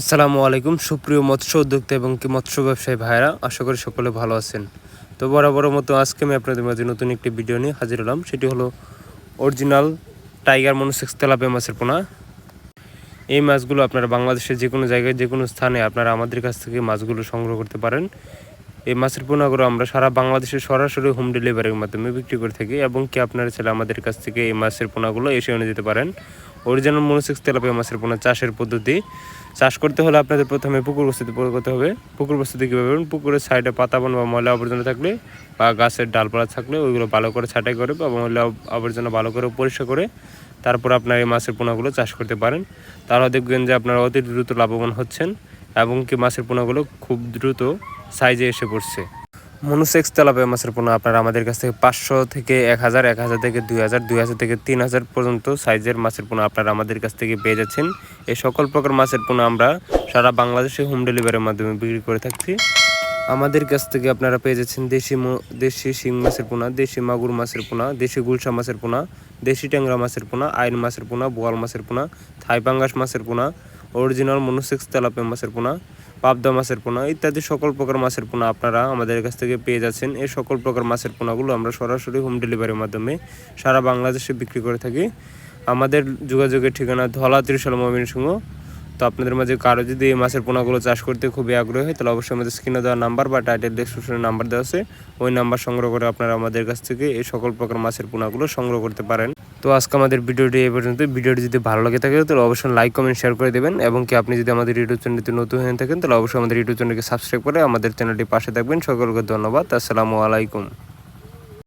আসসালামু আলাইকুম, সুপ্রিয় মৎস্য উদ্যোক্তা এবং কি মৎস্য ব্যবসায়ী ভাইরা আশা করি সকলে ভালো আছেন। তো বরাবর মতো আজকে আমি আপনাদের মাঝে নতুন একটি ভিডিও নিয়ে হাজির হলাম, সেটি হলো অরিজিনাল টাইগার মনোসেক্স তেলাপিয়া মাছের পোনা। এই মাছগুলো আপনারা বাংলাদেশের যে কোনো জায়গায়, যে কোনো স্থানে আপনারা আমাদের কাছ থেকে মাছগুলো সংগ্রহ করতে পারেন। এই মাছের পোনাগুলো আমরা সারা বাংলাদেশে সরাসরি হোম ডেলিভারির মাধ্যমে বিক্রি করে থাকি এবং কি আপনারা ছেলে আমাদের কাছ থেকে এই মাছের পোনাগুলো এসে এনে যেতে পারেন। অরিজিনাল মনোসেক্স তেলাপিয়া মাছের পোনা চাষের পদ্ধতি। চাষ করতে হলে আপনাদের প্রথমে পুকুর বস্তিতে করতে হবে। পুকুর বস্তিতে কীভাবে? পুকুরের সাইডে পাতা বন বা ময়লা আবর্জনা থাকলে বা গাছের ডালপালা থাকলে ওইগুলো ভালো করে ছাঁটাই করে বা ময়লা আবর্জনা ভালো করে পরিষ্কার করে তারপর আপনার এই মাছের পোনাগুলো চাষ করতে পারেন। তাহলে দেখবেন যে আপনারা অতি দ্রুত লাভবান হচ্ছেন এবং কি মাছের পোনাগুলো খুব দ্রুত সাইজে এসে পড়ছে। মনুসেক্স তেলাপিয়া মাছের পোনা আপনারা আমাদের কাছ থেকে পাঁচশো থেকে এক হাজার এক হাজার থেকে দুই হাজার দুই হাজার থেকে তিন হাজার পর্যন্ত সাইজের মাছের পোনা আপনারা আমাদের কাছ থেকে পেয়ে যাচ্ছেন। এই সকল প্রকার মাছের পোনা আমরা সারা বাংলাদেশে হোম ডেলিভারির মাধ্যমে বিক্রি করে থাকছি। আমাদের কাছ থেকে আপনারা পেয়ে যাচ্ছেন দেশি দেশি শিং মাছের পোনা, দেশি মাগুর মাছের পোনা, দেশি গুলশা মাছের পোনা, দেশি ট্যাংরা মাছের পোনা আইন মাছের পোনা, বোয়াল মাছের পোনা, থাই পাঙ্গাস মাছের পোনা অরিজিনাল মনোসেক্স তেলাপিয়া মাছের পোনা, পাবদা মাছের পোনা, ইত্যাদি সকল প্রকার মাছের পোনা আপনারা আমাদের কাছ থেকে পেয়ে যাচ্ছেন। এই সকল প্রকার মাছের পোনাগুলো আমরা সরাসরি হোম ডেলিভারির মাধ্যমে সারা বাংলাদেশে বিক্রি করে থাকি। আমাদের যোগাযোগের ঠিকানা ধলা ত্রিশাল মমিন সিংহ তো আপনাদের মাঝে কারও যদি এই মাছের পোনাগুলো চাষ করতে খুবই আগ্রহী হয়, তাহলে অবশ্যই আমাদের স্ক্রিনে দেওয়া নাম্বার বা টাইটেল ডেসক্রিপশনে নাম্বার দেওয়া আছে। ওই নাম্বার সংগ্রহ করে আপনারা আমাদের কাছ থেকে এই সকল প্রকার মাছের পোনাগুলো সংগ্রহ করতে পারেন। তো আজকে আমাদের ভিডিওটি এ পর্যন্ত। ভিডিওটি যদি ভালো লাগে থাকে, তাহলে অবশ্যই লাইক কমেন্ট শেয়ার করে দেবেন। এবং কি আপনি যদি আমাদের ইউটিউব চ্যানেলটি নতুন হয়ে থাকেন, তাহলে অবশ্যই আমাদের ইউটিউব চ্যানেলকে সাবস্ক্রাইব করে আমাদের চ্যানেলটি পাশে থাকবেন। সকলকে ধন্যবাদ। আসসালামু আলাইকুম।